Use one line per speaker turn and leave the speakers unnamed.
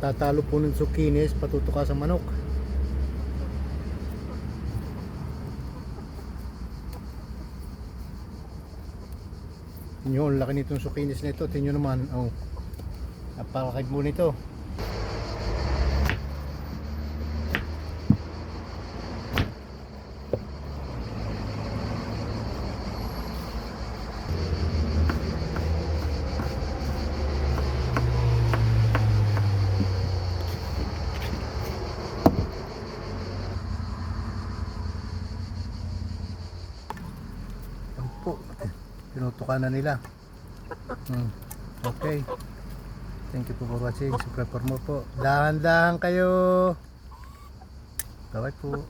tatalo po ng zucchinis patutuka sa manok ang laki nitong zucchinis na ito. Tingnan nyo naman, oh. Napakalaki po nito. Yan po. Tinutukan na nila. Hmm. Okay. Thank you po for watching. Subscribe for more po. Dahan-dahan kayo. Bye-bye po.